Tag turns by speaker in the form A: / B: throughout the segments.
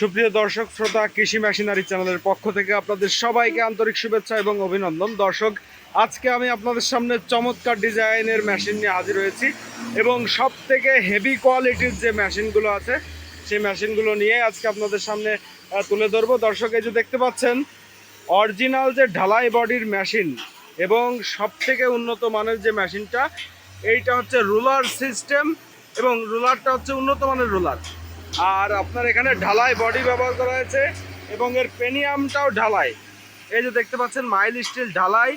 A: সুপ্রিয় দর্শক, শ্রোতা, কৃষি মেশিনারি চ্যানেলের পক্ষ থেকে আপনাদের সবাইকে আন্তরিক শুভেচ্ছা এবং অভিনন্দন। দর্শক, আজকে আমি আপনাদের সামনে চমৎকার ডিজাইনের মেশিন নিয়ে হাজির হয়েছি এবং সব থেকে হেভি কোয়ালিটির যে মেশিনগুলো আছে, সেই মেশিনগুলো নিয়ে আজকে আপনাদের সামনে তুলে ধরবো। দর্শক, এই যে দেখতে পাচ্ছেন অরিজিনাল যে ঢালাই বডির মেশিন এবং সব থেকে উন্নত মানের যে মেশিনটা, এইটা হচ্ছে রুলার সিস্টেম এবং রুলারটা হচ্ছে উন্নত মানের রুলার। আর আপনার এখানে ঢালাই বডি ব্যবহার করা হয়েছে এবং এর পেনিয়ামটাও ঢালাই। এই যে দেখতে পাচ্ছেন, মাইল স্টিল ঢালাই।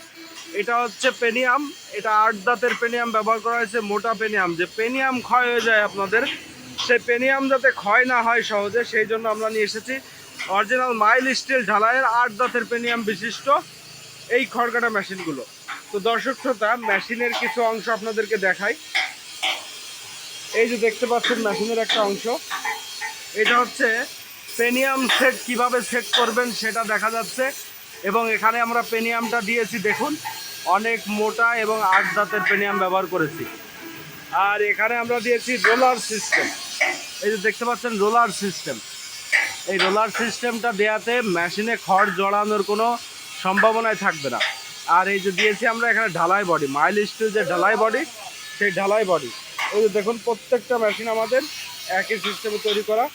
A: এটা হচ্ছে পেনিয়াম। এটা আট দাঁতের পেনিয়াম ব্যবহার করা হয়েছে, মোটা পেনিয়াম। যে পেনিয়াম ক্ষয় হয়ে যায় আপনাদের সেই পেনিয়াম যাতে ক্ষয় না হয় সহজে, সেই জন্য আমরা নিয়ে এসেছি। অরিজিনাল মাইল স্টিল ঢালাইয়ের আট দাঁতের পেনিয়াম বিশিষ্ট এই খড়কাটা মেশিনগুলো। তো দর্শক শ্রোতা, মেশিনের কিছু অংশ আপনাদেরকে দেখাই। এই যে দেখতে পাচ্ছেন, মেশিনের একটা অংশ। এটা হচ্ছে পেনিয়াম সেট কীভাবে সেট করবেন সেটা দেখা যাচ্ছে। এবং এখানে আমরা পেনিয়ামটা দিয়েছি, দেখুন, অনেক মোটা এবং আট দাঁতের পেনিয়াম ব্যবহার করেছি। আর এখানে আমরা দিয়েছি রোলার সিস্টেম। এই যে দেখতে পাচ্ছেন, রোলার সিস্টেম। এই রোলার সিস্টেমটা দেওয়াতে মেশিনে খড় জড়ানোর কোনো সম্ভাবনাই থাকবে না। আর এই যে দিয়েছি আমরা এখানে ঢালাই বডি, মাইল স্টিল যে ঢালাই বডি, সেই ঢালাই বডি। এই যে দেখুন, প্রত্যেকটা মেশিন আমাদের একই সিস্টেমে তৈরি করা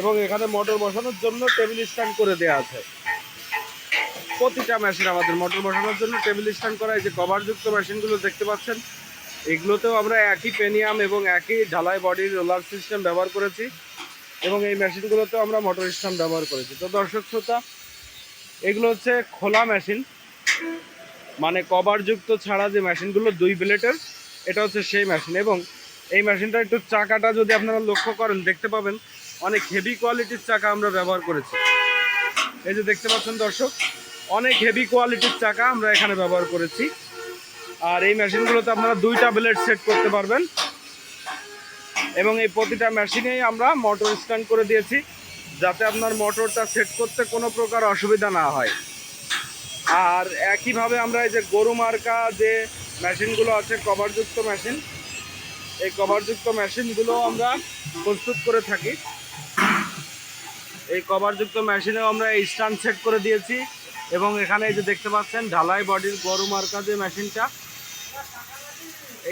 A: এবং এখানে মোটর বসানোর জন্য টেবিল স্ট্যান্ড করে দেওয়া আছে। প্রতিটা মেশিন আমাদের মোটর বসানোর জন্য টেবিল স্ট্যান্ড করা, এই যে কভারযুক্ত মেশিনগুলো দেখতে পাচ্ছেন, এগুলোতেও আমরা একই পেনিয়াম এবং একই ঢালাই বডির রোলার সিস্টেম ব্যবহার করেছি এবং এই মেশিনগুলোতেও আমরা মোটর স্ট্যান্ড ব্যবহার করেছি। তো দর্শক শ্রোতা, এগুলো হচ্ছে খোলা মেশিন মানে কভারযুক্ত ছাড়া যে মেশিনগুলো দুই ব্লেটের এটা হচ্ছে সেই মেশিন এবং এই মেশিনটা একটু চাকাটা যদি আপনারা লক্ষ্য করেন, দেখতে পাবেন অনেক হেভি কোয়ালিটির চাকা আমরা ব্যবহার করেছি। এই যে দেখতে পাচ্ছেন দর্শক, অনেক হেভি কোয়ালিটির চাকা আমরা এখানে ব্যবহার করেছি। আর এই মেশিনগুলোতে আপনারা দুইটা ব্লেড সেট করতে পারবেন। এবং এই প্রতিটা মেশিনেই আমরা মোটর স্ট্যান্ড করে দিয়েছি, যাতে আপনার মোটরটা সেট করতে কোনো প্রকার অসুবিধা না হয়। আর একইভাবে আমরা এই যে গরু মার্কা যে মেশিনগুলো আছে কভারযুক্ত মেশিন এই কভারযুক্ত মেশিনগুলো আমরা প্রস্তুত করে থাকি। এই কভারযুক্ত মেশিনেও আমরা এই স্ট্যান্ড সেট করে দিয়েছি এবং এখানে এই যে দেখতে পাচ্ছেন, ঢালাই বডির গরু মার্কা যে মেশিনটা।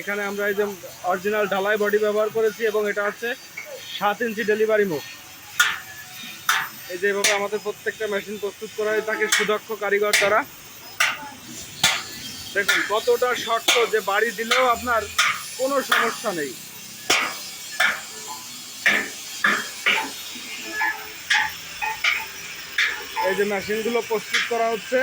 A: এখানে আমরা এই যে অরিজিনাল ঢালাই বডি ব্যবহার করেছি এবং এটা হচ্ছে সাত ইঞ্চি ডেলিভারি মুখ এই যে এভাবে আমাদের প্রত্যেকটা মেশিন প্রস্তুত করা হয় থাকে সুদক্ষ কারিগর দ্বারা। দেখুন, কতটা শক্ত যে বাড়ি দিলেও আপনার কোনো সমস্যা নেই। এই যে মেশিনগুলো প্রস্তুত করা হচ্ছে।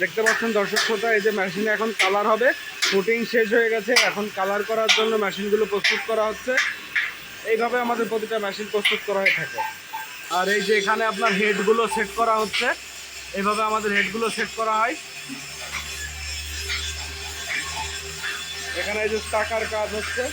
A: দেখতে পাচ্ছেন দর্শক শ্রোতা, এই যে মেশিনে এখন কালার হবে। ফুটিং শেষ হয়ে গেছে। এখন কালার করার জন্য মেশিনগুলো প্রস্তুত করা হচ্ছে। এইভাবে আমাদের প্রতিটা মেশিন প্রস্তুত করা হয়ে থাকে। আর এই যে এখানে আপনার হেডগুলো সেট করা হচ্ছে। এইভাবে আমাদের হেডগুলো সেট করা হয়। এখানে এই যে টাকার কাজ হচ্ছে।